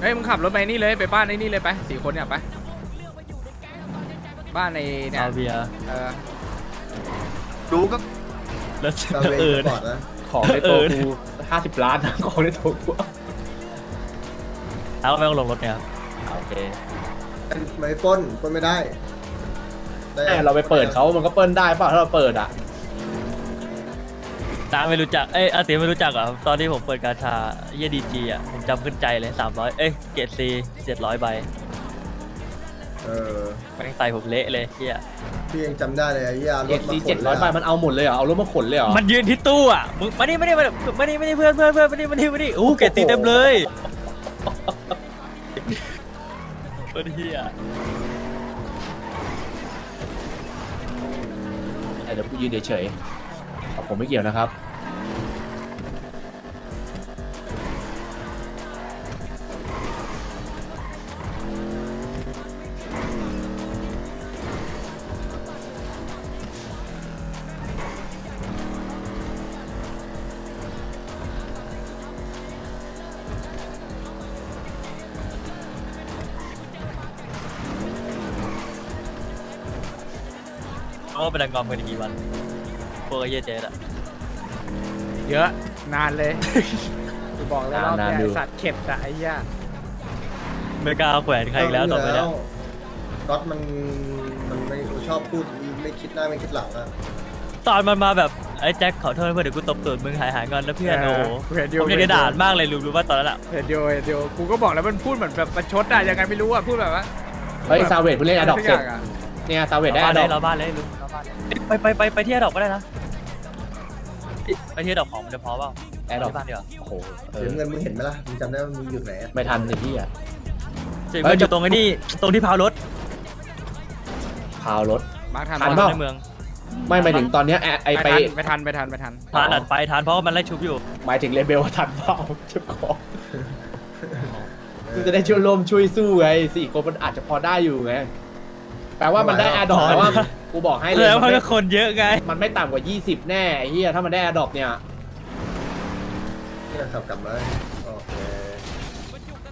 เฮ้ยมึงขับรถไปนี่เลยไปบ้านไอ้นี่เลยไปสี่คนเนี่ยไปบ้านในเนี่ยซาเวียเออรู้ก็แล้วซาเวเอย์อสปอร์ตนะของในตัวกูห้าสิบล้านนะของในตัวกูแล้วก็ไม่ต้องลงรถเนี่ยครับโอเคไม่ปล้นปล้นไม่ได้ด้ แต่เราไปเปิดเขามันก็เปิ้ลได้เปล่าถ้าเราเปิดอะ ตาไม่รู้จัก เอ้ยอาติไม่รู้จักเหรอตอนที่ผมเปิดกาชาเยดีจีอะ ผมจำขึ้นใจเลยสามร้อยเอ้ยเกรดซีเจ็ดร้อยใบเออแม่งใส่ผมเละเลยเฮียพี่ยังจำได้เลยไอ้เหี้ยรเอ็ถกมาซีขเจ็ดนร้อยเลใบยมันเอาหมดเลยเหรอ เอารถมาขนเลยเหรอมันยืนที่ตู้อะ มึงมานี่มานี่มานี่มานี่มานี่เพื่อนเพื่อนเพื่อนมานี่มานี่มานี่มานี่อู้เกรดซีเต็มเลยโคตรเฮียเดี๋ยวกูยืนเฉยๆ ผมไม่เกี่ยวนะครับ เขาก็เป็นดังกอมกันอีกกี่วัน วกไอ้เหี้ยเจ๊อะเยอะนานเลย กูบอกเลยรอบนานเนี้ยๆดู ไอ้สัตว์เข็ดอะไอ้เหี้ยไม่กล้าเอาแขวนใครอีกแล้วต่อไปเนี่ยก๊อตมันมันไม่ชอบพูดไม่คิดหน้าไม่คิดหลังอะตอนมันมาแบบไอ้แจ็คขอโทษเพื่อนเดี๋ยวกูตบตูดมึงหายหายงอนนะเพื่อนโอ้โหเห็นเดีผยวมอยากจะด่ามากเลยรู้รู้ว่าตอนนั้นอะ เห็นเดียวเห็นเดียวกูก็บอกแล้วมันพูดเหมือนแบบประชดอะยังไงไม่รู้อะพูดแบบว่าเฮ้ยซาเวดเพิ่งเล่นอดอกเสร็จทุกย่างะเนี่ยซาเวดได้บ้าอนดเลอยกเราบ้านเลยลุงเราบ้านเลยไปไปไปไปเที่ยวดอกก็ได้นะ ไปเที่ยวดอกของมันจะพอเปล่าแอร์ดอกที่บ้านดีกว่าโอ้โหเอเสีอยเงินมึงเห็นไหมล่ะ มึงจำได้ว่ามึงอยู่ไหนอะไม่ทันไอ้ที่อะเจ๋งมันอยู่ตรงไอ้นี่ตรงที่พาวรถพาวรถ มาร์คทันทันปะเปล่า ในเมืองไม่หมายถึงตอนเนี้ยแอร์ไอไป ไปทันไปทันไปทันทานอัดไปทานเพราะว่ามันไล่ชุบอยู่หมายถึงเลเบลทันเปล่าเจ้าของกูจะได้ช่วยร่วมช่วยสู้ไงสี่คนมันอาจจะพอได้อยู่ไงแปลว่ามันได้แอร์ดอกแต่ว่า กูบอกให้เลยแล้วมัมันนก็ไม่คนเยอะไง มันไม่ต่ำกว่า 20 แน่ไอ้เหี้ยถ้ามันได้แอร์ดอกเนี่ยเนี่ยขับกลับมาโอเค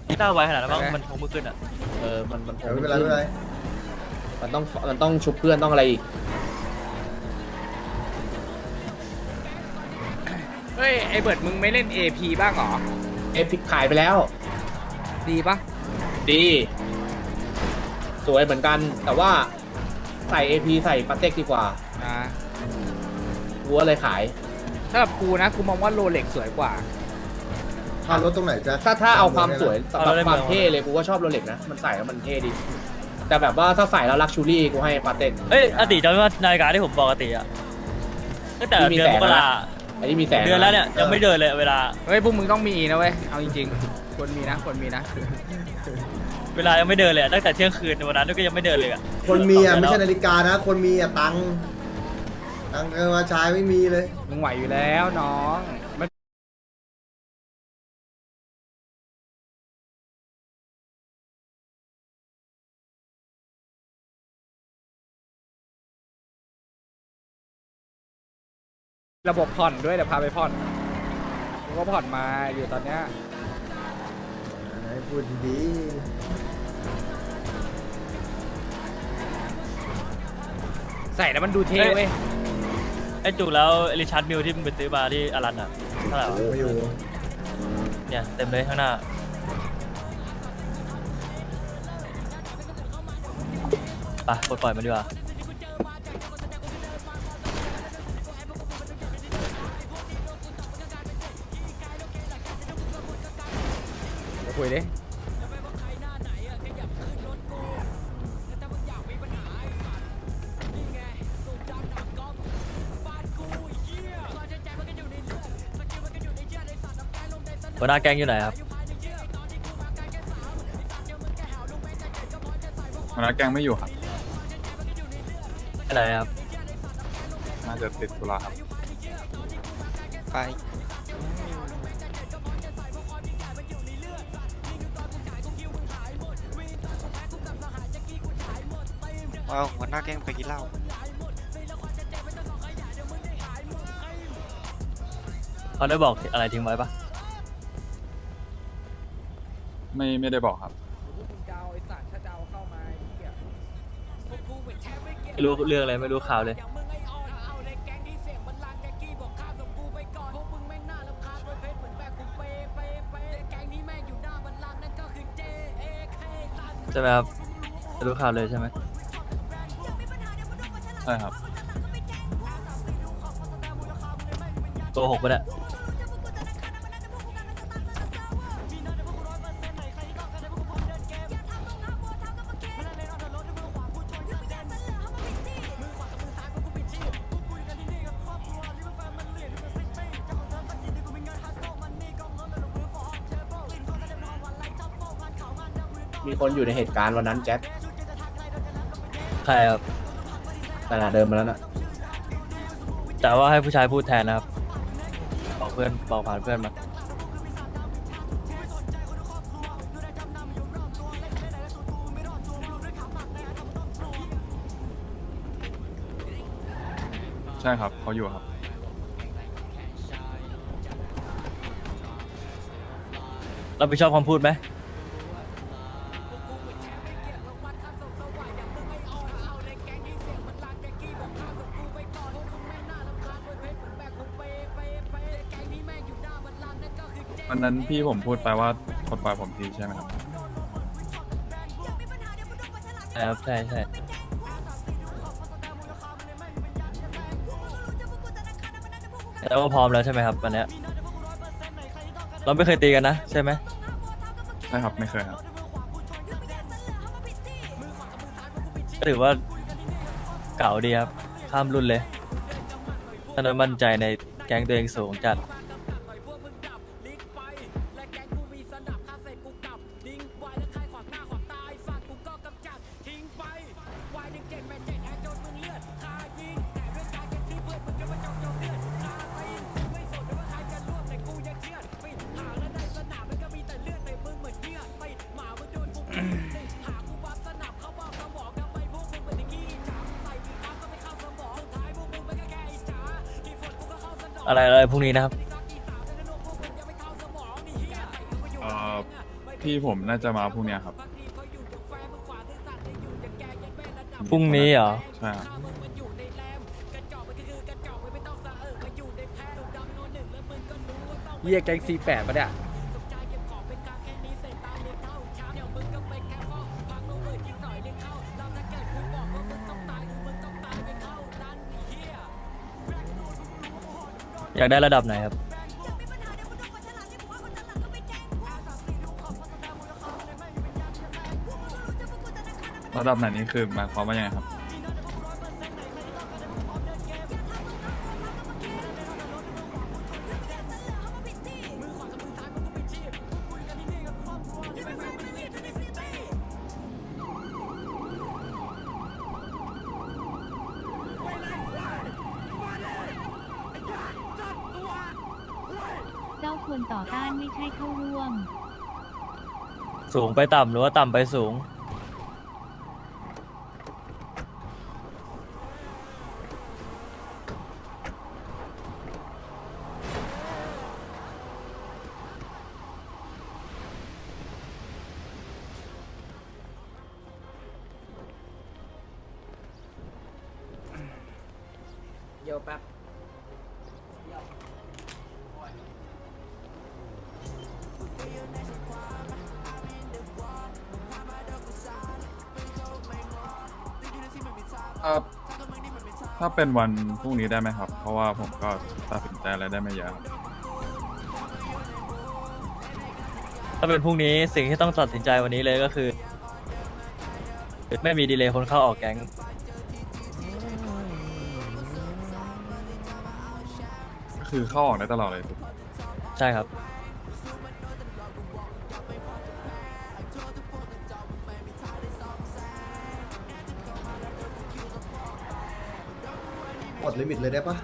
ไม่ต้าไว้ขนาดนั้นมั้งมันคงมือขึ้นอะเออมันมันเดี๋ยวไม่เป็นไรไม่เป็นไรมันต้องมันต้องชุบเพื่อนต้องอะไรอีกเฮ้ยไอเบิร์ดมึงไม่เล่น AP บ้างเหรอเอพิกขายไปแล้ว ดีปะดี สวยเหมือนกันแต่ว่า ใส่ AP ใส่ปาเต็กดีกว่าอ่าวัวเลยขาย สำหรับกูนะกูมองว่าโรเล็กสวยกว่าพารถตรงไหนจ๊ะถ้าถ้าเอาความสวยสำหรับเอาได้ความเมืองเท่เลยกูก็ชอบโรเล็กนะ มันใส่แล้วมันเท่ดี แต่แบบว่าถ้าใส่แล้วลักชูรี่กูให้ปาเต็ก เอ้ยอติจำได้ว่านาฬิกาที่ผมบอกอติอะตั้งแต่ที่มีเดือนแสมงกนะราอันนี้มีแสงเดือนแล้วเนี่ยยังไม่เดินเลยเวลา เฮ้ยพวกมึงต้องมีนะเว้ย เอาจริงๆ ควรมีนะ ควรมีนะ เวลายังไม่เดินเลยอะตั้งแต่เที่ยงคืนวันนั้นก็ยังไม่เดินเลยอะคนมีอะไม่ใช่นาฬิกานะ คนมีอะตังค์ตังค์เกินมาใช้ไม่มีเลย มึงไหวอยู่แล้วน้องมันระบบผ่อนด้วยเดี๋ยวพาไปผ่อนกูก็ผ่อนมาอยู่ตอนเนี้ย ให้พูดดีใส่แล้วมันดูเท่เว้ย ไอ้จุกแล้วริชาร์ดมิลที่มึงไปซื้อมาที่อารันอะเท่าไหร่ๆวะไม่อยู่เนี่ยเต็มเลยข้างหน้าไปปลดปล่อยมันดีกว่า เดี๋ยวคุยดิหัวหน้าแก๊งอยู่ไหนครับ หัวหน้าแกงไม่อยู่ครับไปไหนครับ น่าจะติดธุระครับ ไป ว้าวหัวหน้าแก๊งไปกินเหล้าเขาได้บอกอะไรทิ้งไว้ปะไม่ไม่ได้บอกครับมึงจะเอาไอ้สัตว์ถ้าจะเอาเข้ามาไอ้เหี้ยไม่รู้เรื่องอะไรไม่รู้ข่าวเลย ใช่ไหมครับไม่รู้ข่าวเลยใช่ไหม ใช่ครับโกหกปะเนี่ยมีคนอยู่ในเหตุการณ์วันนั้นแจ็คใครครับ ขนาดเดิมมาแล้วน่ะแต่ว่าให้ผู้ชายพูดแทนนะครับบอกเพื่อนบอกผ่านเพื่อนมาใช่ครับเขาอยู่ครับรับผิดชอบคำพูดไหม นนั้นพี่ผมพูดไปว่าปลดปล่อยผมทีใช่ไหมครับใช่ครับใช่ใช่แต่ว่าพร้อมแล้วใช่ไหมครับวันเนี้ยเราไม่เคยตีกันนะ ใช่ไหมใช่ครับไม่เคยครับ ก็ถือว่าเก่าดีครับ ข้ามรุ่นเลยท่านมั่นใจในแก๊งตัวเองสูงจัด อะไรอะไรพรุ่งนี้นะครับ เอ่อพี่ผมน่าจะมาพรุ่งเนี้ยครับพรุ่งนี้เหรอ ใช่ครับเหี้ยแก๊งซีแปดปะเนี่ย อยากได้ระดับไหนครับ ระดับไหนนี่คือหมายความว่ายังไงครับ ควรต่อต้านไม่ใช่เข้าร่วม สูงไปต่ำหรือว่าต่ำไปสูง เป็นวันพรุ่งนี้ได้ไหมครับ เพราะว่าผมก็ตัดสินใจอะไรได้ไม่เยอะครับถ้าเป็นพรุ่งนี้สิ่งที่ต้องตัดสินใจวันนี้เลยก็คือ ไม่มีดีเลย์คนเข้าออกแก๊งก็คือเข้าออกได้ตลอดเลยถูกไหมใช่ครับ ดลิมิตเลยได้ปะ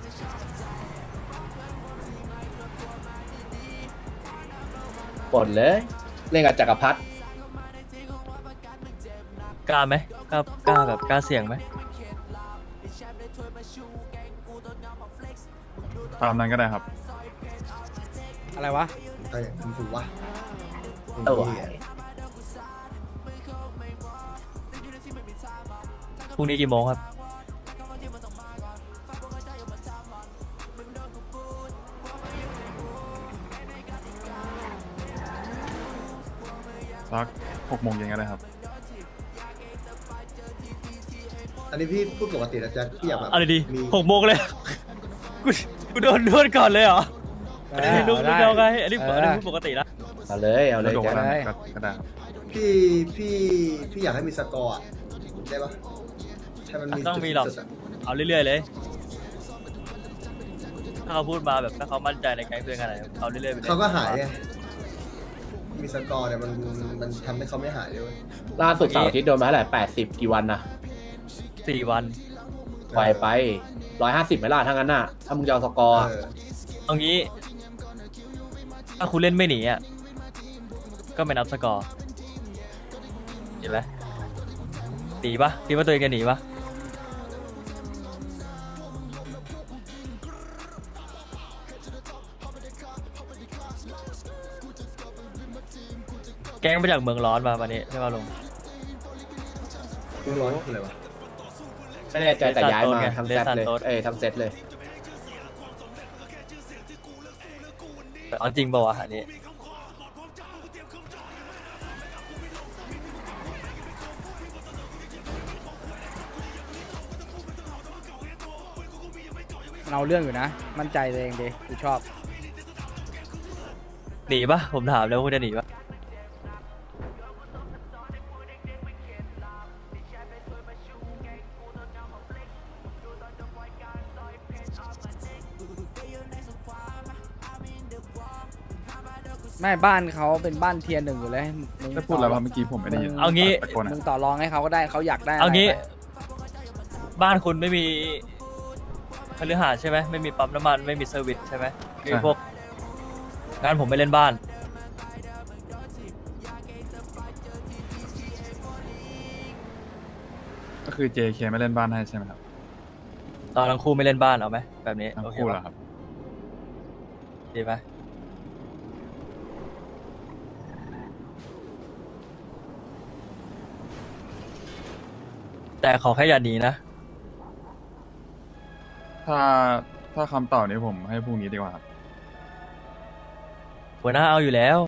ปลดเลย เล่นกับจักรพรรดิกล้าไหมกล้ากล้าแบบกล้าเสี่ยงไหมตามนั้นก็ได้ครับ อะไรวะ ไอ้มึงถูกวะเออพรุ่งนี้กี่โมงครับ สักหกโมงเย็นก็ได้ครับ อันนี้พี่พูดปกตินะแจ๊คพี่อยากแบบเอะไรดีมีหกโมงเลย กูกูโดนนวดก่อนเลยเหรอเออันนี้อลุกลุกได้เอาไงอันนี้เออ อันนี้พูดปกตินะเอาเลยเอาเลยสะดวกแจ็คแล้วได้ก็ก็ได้ครับพี่พี่พี่อยากให้มีสกอร์อะได้ปะให้มันมีต้องมีหรอก จุดสุดะเอาเรื่อยๆเลย ถ้าเขาพูดมาแบบถ้าเขามั่นใจในแก๊งเพื่อนกันอะไรเอาเรื่อยๆไปเลยเขาก็หายไง มีสกอร์เนี่ยมันมันทำให้เขาไม่หายด้วยล่าสุดเสาร์อาทิตย์โดนมาเท่าไหร่แปดสิบกี่วันนะสี่วันไวไปร้อยห้าสิบไหมล่ะถ้างั้นน่ะ ถ้ามึงจะเอาสกอร์อะเออเอางี้ ถ้าคุณเล่นไม่หนีอะ ก็ไม่นับสกอร์เห็นไหมหนีปะคิดว่าตัวเองจะหนีปะ แก๊งมาจากเมืองร้อนมาวันนี้ใช่ป่ะลุงเรื่องร้อนคืออะไรวะไม่แน่ใจแต่ย้ายมาไงทั้งเซตเลยเดซันโต๊ดเอ้ยทั้งเซตเลยเอาจริงป่าวะอันนี้มันเอาเรื่องอยู่นะ มั่นใจตัวเองดีกูชอบ หนีปะผมถามแล้วว่าคุณจะหนีปะ ไม่บ้านเขาเป็นบ้านเทียนหนึ่งอยู่เลยมึงไม่พูดแล้วว่าเมื่อกี้ผมไม่ได้ยินเอางี้ ตะโกนมึงอะต่อรองให้เขาก็ได้เขาอยากได้ะไรเอางี้ ไปบ้านคุณไม่มีคฤหาสน์ใช่ไหมไม่มีปั๊มน้ำมันไม่มีเซอร์วิสใช่ไหมไม่มีพวกงานผมไม่เล่นบ้าน ก็คือ JK ไม่เล่นบ้านให้ใช่ไหมครับตอนทั้งคู่ไม่เล่นบ้านเอาไหมแบบนี้ทั้งโอเคคู่เหรปะอครับดีไหม แต่ขอแค่อย่าหนีนะ ถ้าถ้าคำตอบนี้ผมให้พรุ่งนี้ดีกว่าครับหัวหน้าเอาอยู่แล้ว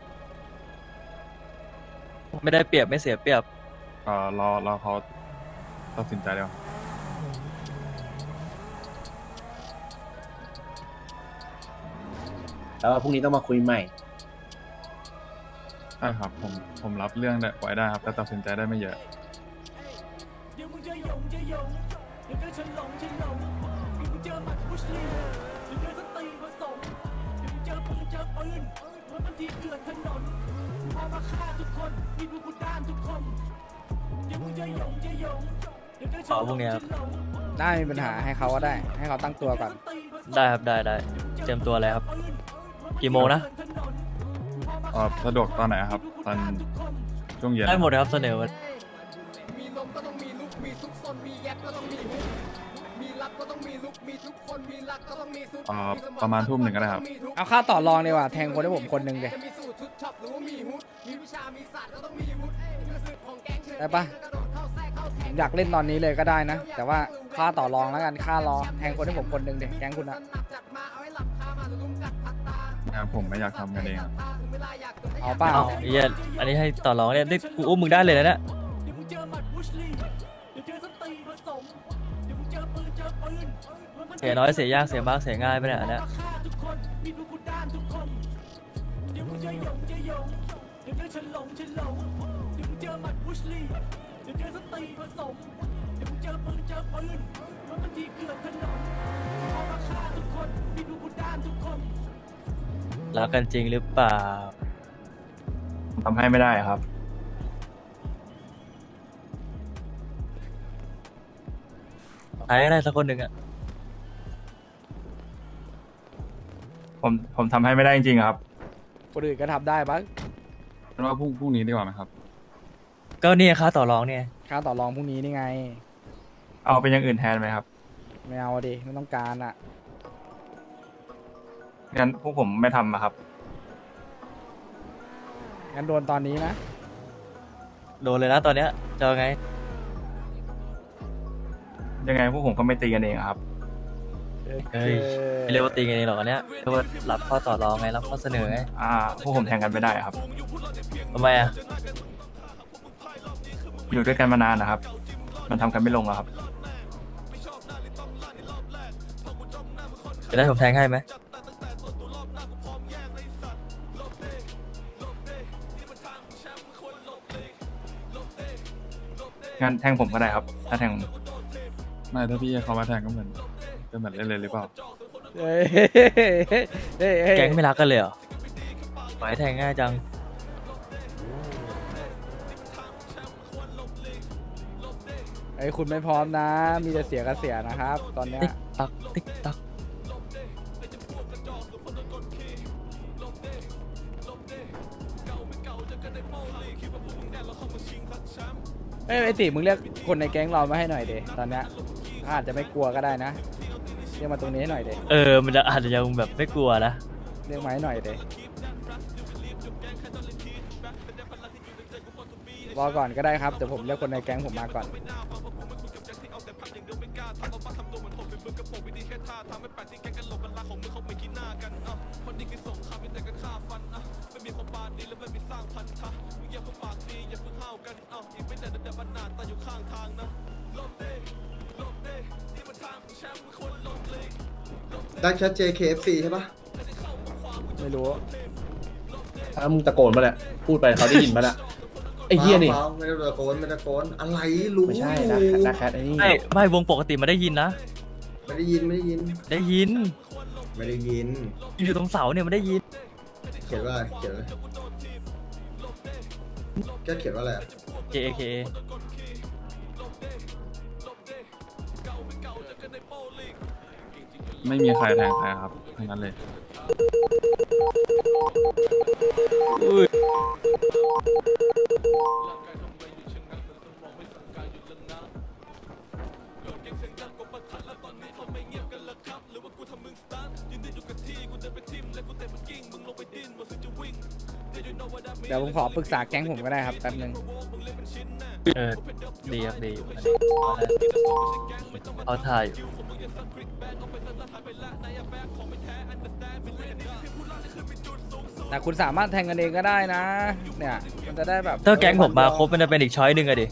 ไม่ได้เปรียบไม่เสียเปรียบ เอ่อรอรอเขาตัดสินใจเดียวาแล้วพรุ่งนี้ต้องมาคุยใหม่ ใช่ครับผมผมรับเรื่องได้ไว้ได้ครับแต่ตัดสินใจได้ไม่เยอะ เกอร์ฉลองฉลอหลงมึงเจอหมัดพุชลีมึงเจอสตีผสมมึงเจอปืนเจอปืนวันมันทีเกิดถอนถนนพอมาฆ่าทุกคนมีผู้กุด้านทุกคนเดี๋ยวมึงจอหยงจะหยงเดี๋ยวเกอร์ฉันหลงนหลงได้มีปัญหาให้เขาก็ได้ ให้เขาตั้งตัวก่อน ได้ครับได้ได้เตรียมตัวเลยครับ กี่โมงนะอ๋อสะดวกตอนไหนครับ ตอนช่วงเย็นได้หมดเลยครับเสนอ เอ่อประมาณทุ่มหนึ่งก็ได้ครับ เอาค่าต่อรองดีกว่าแทงคนให้ผมคนหนึ่งเลยได้ปะอยากเล่นตอนนี้เลยก็ได้นะ แต่ว่าค่าต่อรองแล้วกันค่ารอแทงคนให้ผมคนหนึ่งเด็กแก๊งคุณอะนะครับผมไม่อยากทำกันเองครับเอาเปล่า เอาเหี้ยอันนี้ให้ต่อรองเนี่ยนี่กูอุ้มมึงได้เลยนะเนี่ย สียน้อยเสียยากเสียมากเสียง่ายไปเนี่ยอันเนี้ยรักกันจริงหรือเปล่า ทำให้ไม่ได้ครับใครก็ได้สักคนหนึ่งอะ ผมผมทำให้ไม่ได้จริงๆครับคนอื่นก็ทำได้ปะเป็นว่าพรุ่งพรุ่งนี้ดีกว่าไหมครับ ก็เนี่ยค่าต่อรองเนี่ยค่าต่อรองพรุ่งนี้นี่ไง เอาเป็นอย่างอื่นแทนไหมครับไม่เอาดิไม่ต้องการอะงั้นพวกผมไม่ทำอะครับ งั้นโดนตอนนี้นะ โดนเลยนะตอนเนี้ยจะเอาไง ยังไงพวกผมก็ไม่ตีกันเองอะครับ เฮ้ยไม่เรียกว่าตีกันเองหรอกอันเนี้ยเรียกว่ารับข้อต่อรองไงรับข้อเสนอไงอ่าพวกผมแทงกันไม่ได้ครับ ทำไมอะอยู่ด้วยกันมานานนะครับ มันทำกันไม่ลงอะครับ จะได้ผมแทงให้ไหมงั้นแทงผมก็ได้ครับ ถ้าแทงผมไม่ถ้าพี่เขามาแทงก็เหมือน ก็เหมือนเล่นเลยหรือเปล่าเฮ้ยเฮ้ยเฮ้ยแก๊งไม่รักกันเลยเหรอหมายแทงง่ายจัง ไอ้ยคุณไม่พร้อมนะ มีแต่เสียกับเสียนะครับ ตอนเนี้ยติ๊กตัก ติ๊กตัก เอ้ยไอติมึงเรียกคนในแก๊งเรามาให้หน่อยเดตอนเนี้ยเขาอาจจะไม่กลัวก็ได้นะ เรียกมาตรงนี้ให้หน่อยเดเออ มันจะอาจจะยังแบบไม่กลัวนะ เรียกมาให้หน่อยเดรอก่อนก็ได้ครับเดี๋ยวผมเรียกคนในแก๊งผมมาก่อน ดักชัด JKFC ใช่ปะไม่รู้ถ้ามึงตะโกนมาแหละพูดไปเขาได้ยินมาและไอ้เหี้ยนี่ ปล่าไม่ได้ตะโกนไม่ได้ตะโกนอะไรรู้ไม่ใช่อยู่นะนะแคทไอ้นี่ไม่ไม่วงปกติมันได้ยินนะ ไม่ได้ยินไม่ได้ยินได้ยิน ไม่ได้ยิน อยู่ตรงเสาเนี่ยมันได้ยิน เขียนว่าเขียนอะไรแกเขียนว่าอะไรอะ J A K A ไม่มีใครแทงใครครับทั้งนั้นเลยอุ้ยเดี๋ยวผมขอปรึกษาแก๊งผมก็ได้ครับแป๊บนึงเออดีครับดีอยู่เอาถ่ายอยู่ แต่คุณสามารถแทงกันเองก็ได้นะ เนี่ยมันจะได้แบบถ้าแก๊งผมมาครบมันจะเป็นอีกช้อยหนึ่งอะดิ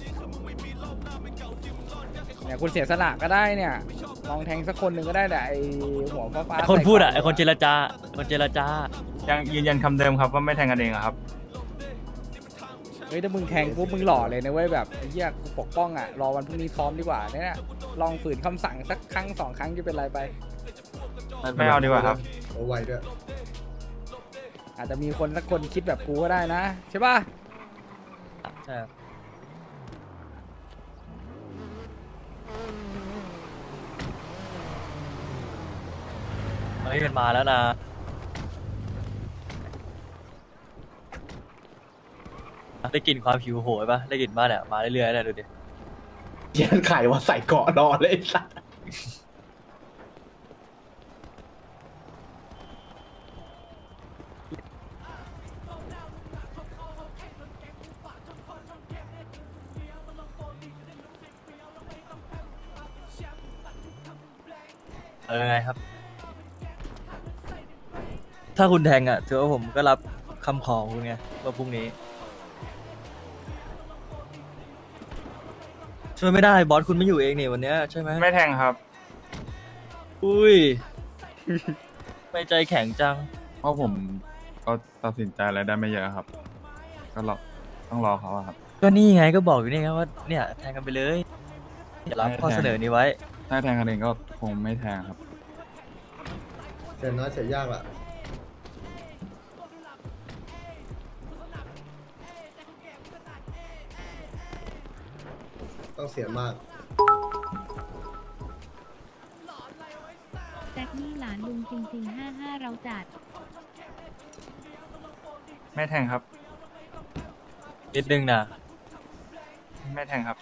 เนี่ยคุณเสียสละก็ได้เนี่ย ลองแทงสักคนหนึ่งก็ได้แต่ไอหัวฟ้าๆไอคนพูดอะใส่ไอคนเจรจาคนเจรจายังยืนยันคำเดิมครับว่าไม่แทงกันเองอะครับเฮ้ยถ้ามึงแทงปุ๊บมึงหล่อเลยนะเว้ยแบบไอ้เหี้ยกูปกป้องอะรอวันพรุ่งนี้ซ้อมดีกว่าเนี่ย ลองฝืนคำสั่งสักครั้งสองครั้งจะเป็นไรไป ไม่เอาดีกว่าครับโอ้ไวด้วยอาจจะมีคนสักคนคิดแบบกูก็ได้นะ ใช่ป่ะใช่ครับเฮ้ยมันมาแล้วนะ ได้กลิ่นความหิวโหยปะได้กลิ่นบ้านเนี่ยมาเรื่อยๆเลยดูดิเหี้ ยันไข่ว่าใส่เกาะนอเลยสัสเออไงครับ ถ้าคุณแทงอะถือว่าผมก็รับคำขอของคุณไงว่าพรุ่งนี้ ช่วยไม่ได้บอสคุณไม่อยู่เองนี่วันเนี้ยใช่ไหมไม่แทงครับอุ้ย ไม่ใจแข็งจัง เพราะผมก็ตัดสินใจอะไรได้ไม่เยอะครับ ก็รอต้องรอเขาอะครับ ก็นี่ไงก็บอกอยู่นี่ไงว่าเนี่ยแทงกันไปเลยอย่ารับข้อเสนอนี้ไว้ ถ้าแทงกันเองก็คงไม่แทงครับ เสียน้อยเสียยากละ ต้องเสียมาก แจ็คนี่หลานลุงจริงๆห้าห้าเราจัด ไม่แทงครับ นิดนึงนะไม่แทงครับ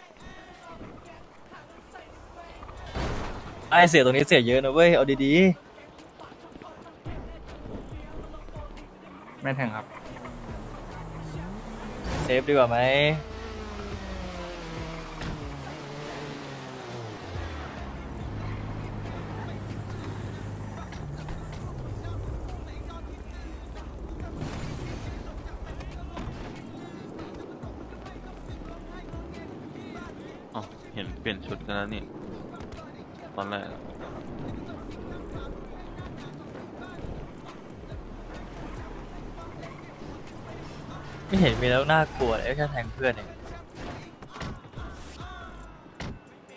ไอเสียตรงนี้เสียเยอะนะเว้ย เอาดีไม่แทงครับ ๆ เซฟดีกว่าไหม อนแรกไม่เห็นมีแล้วน่ากลัวเลยแค่แทงเพื่อนเอง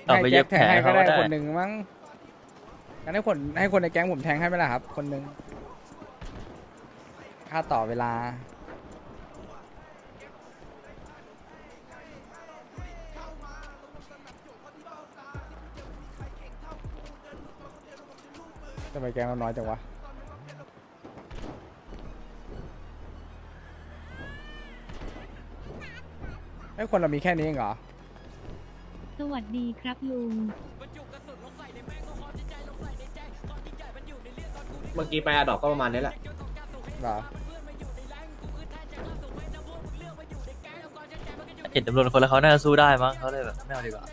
เอาไปให้เย็แจ็บคแผแทลงให้ก็เขาได้ก็ได้คนหนึ่งมั้งงั้นให้คนให้คนในแก๊งผมแทงให้ไหมล่ะครับ คนหนึ่งค่าต่อเวลา ทำไมแกงเราน้อยจังวะไอ้ยคนเรามีแค่นี้เองเหรอ สวัสดีครับลุง เมื่อกี้ไปอาดอกก็ประมาณนี้แหละ เหรอ เห็นจำนวนคนแล้วเขาน่าจะสู้ได้มั้งเขาเลยแบบไม่เอาดีกว่า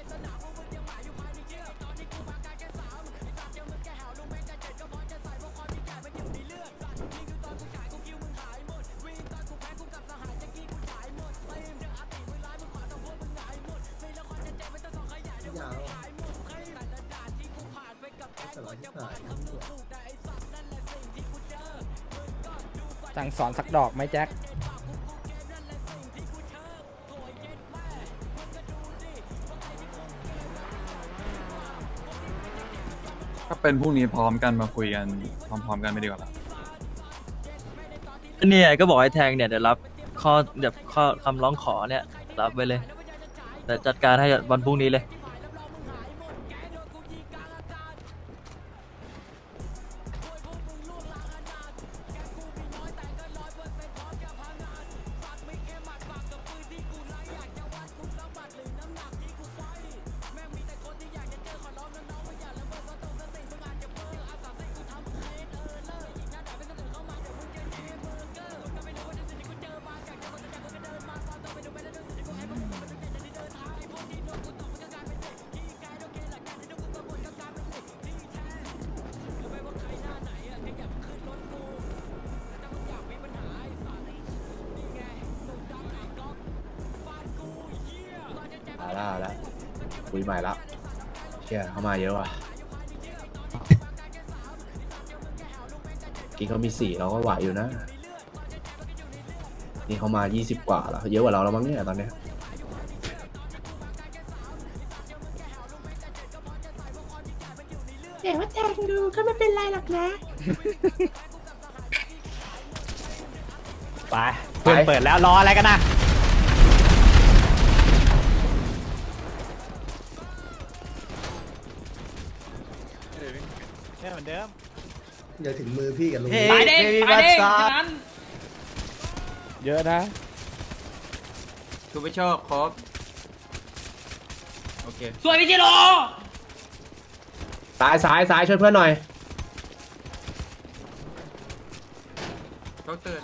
สั่งสอนสักดอกไหมแจ็คถ้าเป็นพรุ่งนี้พร้อมกันมาคุยกันพร้อมๆกันไม่ดีกว่าเหรอเนี่ยก็บอกให้แทงเนี่ยเดี๋ยวรับข้อเดี๋ยวข้อคำร้องขอเนี่ย รับไปเลยแต่จัดการให้วันพรุ่งนี้เลย คุยใหม่ละเชี่ยเข้ามาเยอะว่ะกินเขามีสี่เราก็ไหวอยู่นะ นี่เขามายี่สิบกว่าแล้วเยอะกว่าเราแล้วมั้งเนี่ยตอนเนี้ยไปเพื่อนเปิดแล้วรออะไรกันนะ มือนเดิม เดี๋ยวถึงมือพี่กับลุงไปเด้งไปเด้งฉะนั้นเยอะนะ ชูไปโชคครบ โอเคสวยพี่จิโร่ซ้ายซ้ายซ้ายช่วยเพื่อนหน่อยก็ตื่น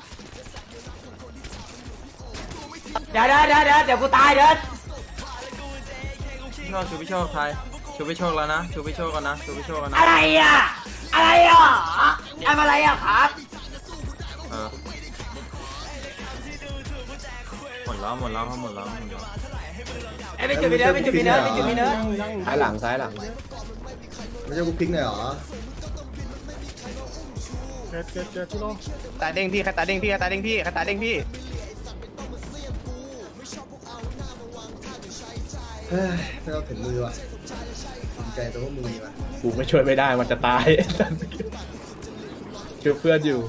เดี๋ยวเดี๋ยวเดี๋ยวเดี๋ยวเดี๋ยวกูตายเดี๋ยวโชคชูไปโชคไทยชูไปโชคแล้วนะชูไปโชคกันนะชูไปโชคกันนะอะไรอะ อะไรอะทำอะไรอะครับ เออหมดแล้วหมดแล้วครับหมดแล้วหมดแล้วไอ้ไม่จุดมีเนื้อไม่จุดมีเนื้อไม่จุดมีเนื้อซ้ายหลังซ้ายหลังไม่ใช่กูพลิกหน่อยเหรอตาเด้งพี่คาตาเด้งพี่คาตาเด้งพี่คาตาเด้งพี่เฮ้ยไม่ต้องถึงมือว่ะภูมิ ใจตัวพวกมึงดีว่ะกูไม่ช่วยไม่ได้มันจะตายช่วยเพื่อนอยู่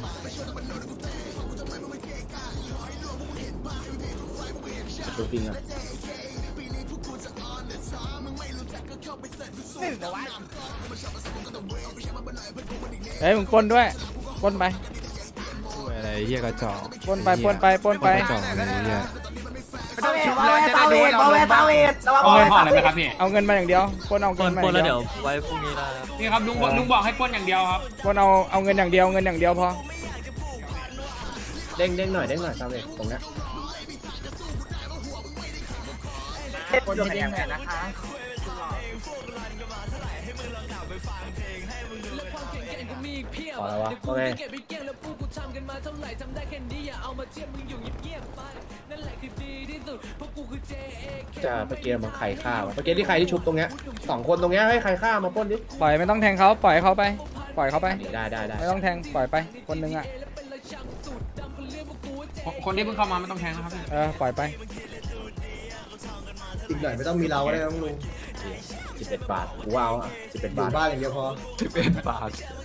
ช่วยพิงอะเฮ้ยมึงปล้นด้วยปล้นไปอะไรเฮียกระจอกปล้นไปปล้นไปปล้นไป กระจอกอะไรเฮีย บาเวตบาเวตบาเวตบาเวตระวังบาเวตบาเวตเอาเงินมาอย่างเดียวปล้นเอาปเงิล้นนมาปล้นแล้วอางเดี๋ยวไว้พรุ่งนี้นะครับนี่ครับลุงบอกลุงบอกให้ปล้นอย่างเดียวครับปล้นเอาเอาเงินอย่างเดียวเงินอย่างเดียวพอเด้งเด้งหน่อยเด้งหน่อยตามเลยตรงเนี้ยคนที่เด้งหน่อยนะคะ พอแล้ววะโอเคนั่นแหละคือดีที่สุดเพราะกูจะเมื่อกี้มันใครฆ่าวะเมื่อกี้ที่ใครที่ชุบตรงเนี้ยสองคนตรงเนี้ยให้ใครฆ่ามาปล้นดิปล่อยไม่ต้องแทงเขาปล่อยเขาไป ปล่อยเขาไปได้ได้ได้ไม่ต้องแทงปล่อยไป คนหนึงอะคนที่เพิ่งเข้ามาไม่ต้องแทงนะครับ เออปล่อยไป อีกหน่อยไม่ต้องมีเราก็ได้นะลุง สิบเอ็ดบาทกูว่าเอาสิบเอ็ดอยู่บาทบ้านอย่างเดียวพอ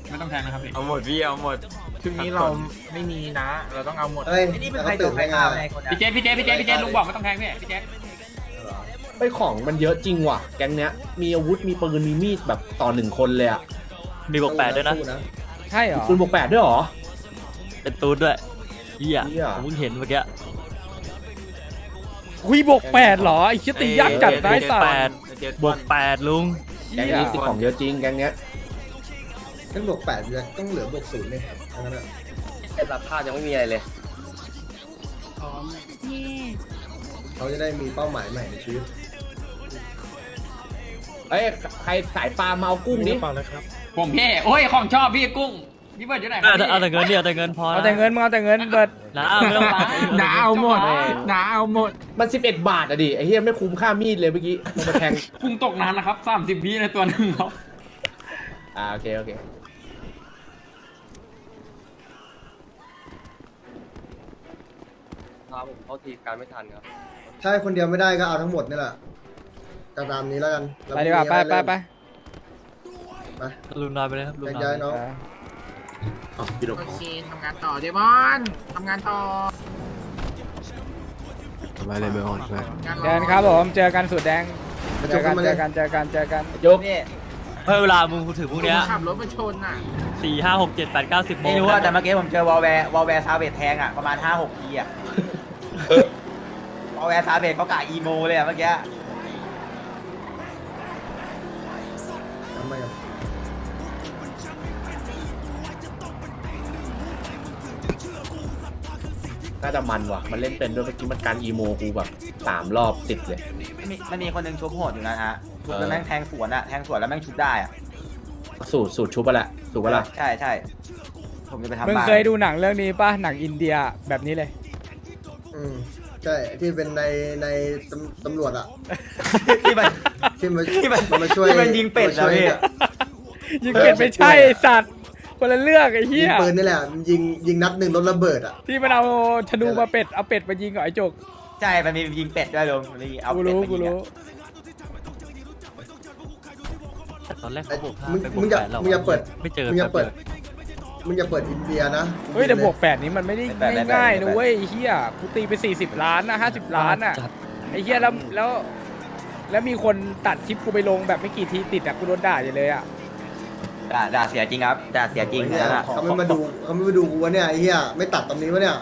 ไม่ต้องแทงนะครับพี่เอาหมดพี่เอาหมดช่วงนี้เราไม่มีนะ เราต้องเอาหมดเฮ้ยแล้วก็ตื่นไปงานพี่เจพี่เจพี่เจพี่เจลุงบอกไม่ต้องแทงพี่พี่เจไปของมันเยอะจริงว่ะ แก๊งเนี้ย มีอาวุธ มีปืน มีมีดแบบต่อหนึ่งคนเลยอะมีบวกแปดด้วยนะ ใช่เหรอ ปืนบวกแปดด้วยเหรอ เป็นตูดด้วยเฮียเหี้ย ผมเพิ่งเห็นเมื่อกี้คุยบวกแปดเหรอไอ้คิดตียากจัดได้สัตแปว์ด บวกแปดลุงแก๊งนี้ติดของเยอะจริงแก๊งเนี้ยถ้าบวกแปดเนี่ยต้องเหลือบวกศูนย์เลยทั้งนั้นอะรับผ้ายังไม่มีอะไรเลยเย่เขาจะได้มีเป้าหมายใหม่ในชีวิตเอ้ยใครสายปลามาเอากุ้งดิผมพี่โอ้ยของชอบพี่กุ้ง พี่เบิร์ดอยู่ไหนคเอารับแต่เอาแต่เงินเนี่ยเอาแต่เงินพอเอาแต่เงินมึงเอาแต่เงินเบิดนะไม่ต้องมาหนาเอาหมดหนาเอาหมด มันสิบเอ็ดบาทอะดิไอ้เหี้ยไม่คุ้มค่ามีดเลยเมื่อกี้มันมาแทงกุ้งตกน้ำนะครับสามสิบวิในตัวหนึ่งครับอ่าโอเคโอเคครับผมเขาทีการไม่ทันครับ ถ้าให้คนเดียวไม่ได้ก็เอาทั้งหมดนี่แหละก็ตามนี้แล้วกันไปดีกว่าไปไปไปไปลุงนอนไปเลยครับลุงแยกนอนย้ายน้องเออโอเคทำงานต่อเดมอนทำงานต่อมาเลยเบลล์เดินครับผมเจอกันสุดแดงเจอกันเจอกันเจอกันเจอกันยกเพิ่มเวลามึงถึงพวกเนี้ยขับรถมาชนอะสี่ห้าหกเจ็ดแปดเก้าสิบโมไม่งรู้ว่าแต่เมื่อกี้ผมเจอวอลแวร์วอลแวร์ซาเวตแทงอะประมาณ5 6ทีอะวอลแวร์ซาเวตเขากะอีโมเลยอะเมื่อกี้ น่าจะมันว่ะ มันเล่นเป็นด้วยเมื่อกี้มันการอีโมกูแบบสามรอบติดเลย มันมีมันมีคนหนึ่งชุบโหดอยู่นะฮะชุบแล้วแม่งแทงสวนอะแทงสวนแล้วแม่งชุบได้อะสูตรสูตรชุบไปแหละถูกปะล่ะใช่ใช่ผมจะไปทำมึงบ้านเคยดูหนังเรื่องนี้ป่ะ หนังอินเดียแบบนี้เลย อืมใช่ที่เป็นในในตำตำรวจอะที่มัน ที่มาที่มันมันมาช่วยที่มันยิงเป็ดมาช่วยอะพี่เนี่ยยิงเป็ดไม่ใช่ไอ้สัตว์ คนละเรื่องไอ้เหี้ยิงยปืนนี่แหละยิงยิงนัดหนึ่งรถระเบิดอะที่มันเอาธนูมาเป็ดเอาเป็ดมายิงกับไอ้จกใช่ มันมียิงเป็ดด้วยลุงมันมีเอากูเป็ดรู้มากูยิงรู้ อะตอนแรกเขาบอกห้ามึงไปบวมึกงอย่าแปดเรามึงอย่าเปิดไม่เจอมึงอย่าเปิดแป๊บมึงอย่าเปิดอินเดียนะเฮ้ยแต่บวกแปดนี้มันไม่ได้ง่ายๆนะเว้ยไอ้เหี้ยกูตีไปสี่สิบล้านนะห้าสิบล้านอะจัดไอ้เหี้ยแล้วแล้ว แล้วมีคนตัดคลิปกูไปลงแบบไม่กี่ทีติดอะกูโดนด่าอยู่เลยอะ ด่าด่าเสียจริงครับด่าเสียจริงเนี่ยนั่นอะเขาไม่มาดูเขาไม่มาดูกูวะเนี่ยไอ้เหี้ยไม่ตัดตรงนี้วะเนี่ย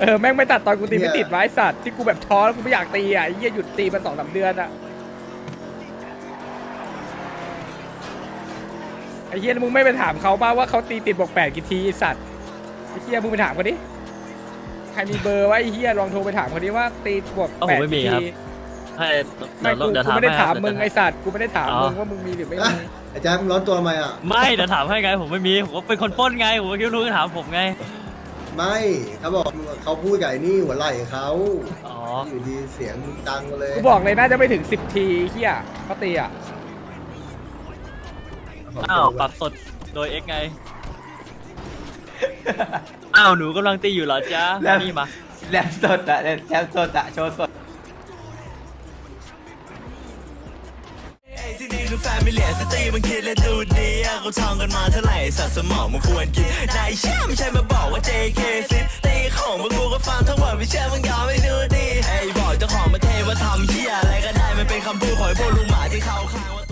เออแม่งไม่ตัดตอนกูตีเหี้ไม่ยติดไว้สัตว์ที่กูแบบท้อแล้วกูไม่อยากตีอะไอ้เหี้ยหยุดตีมาสองสามเดือนอะไอ้เหี้ยมึงไม่ไปถามเขาบ้างว่าเขาตีติดบวกแปดกี่ทีไอ้สัตว์ไอ้เหี้ยมึงไปถามเขาดิใครมีเบอร์ไวะไอ้เหี้ยลองโทรไปถามเขาดิว่าตีบวกแปดกี่ทีให้ไม่เดี๋ยวกูเดี๋ยวกูถามไม่ได้ให้ถามครับมึงเดี๋ยวไอ้สัตว์กูไม่ได้ถามอ๋อมึงว่ามึงมีหรือไม่อะมี ไอ้แจ๊คมึงร้อนตัวทำไมอะไม่เดี๋ยวถามให้ไงผมไม่มีผมก็เป็นคนปล้นไงผมก็คิดว่ารู้จะถามผมไงไม่เขาบอกเขาพูดกับไอ้นี่หัวไหล่เขาอ๋ออยู่ดีเสียงดังเลยกูบอกเลยน่าจะไม่ถึงสิบทีเฮียเขาตีอะอ้าวปรับสดโดย X ไงอ้าวหนูกำลังตีอยู่เหรอจ๊ะแล้วนี่มาแลบสดอะแลบสดอะโชว์สด แฟมิเลียสตีมันคิดและดูดีเขาทองกันมาเท่าไหร่สัตว์สมองมันควรกินนายเชื่อไม่ใช่มาบอกว่า JK สิตีของมันกูก็ฟังทั้งหมดไม่เชื่อมึงยอมไม่ดูดีไอ้บอกเจ้าของมาเทว่าทำเหี้ยอะไรก็ได้มันเป็นคำพูดของพวกลุงหมาที่เขาข้างว่า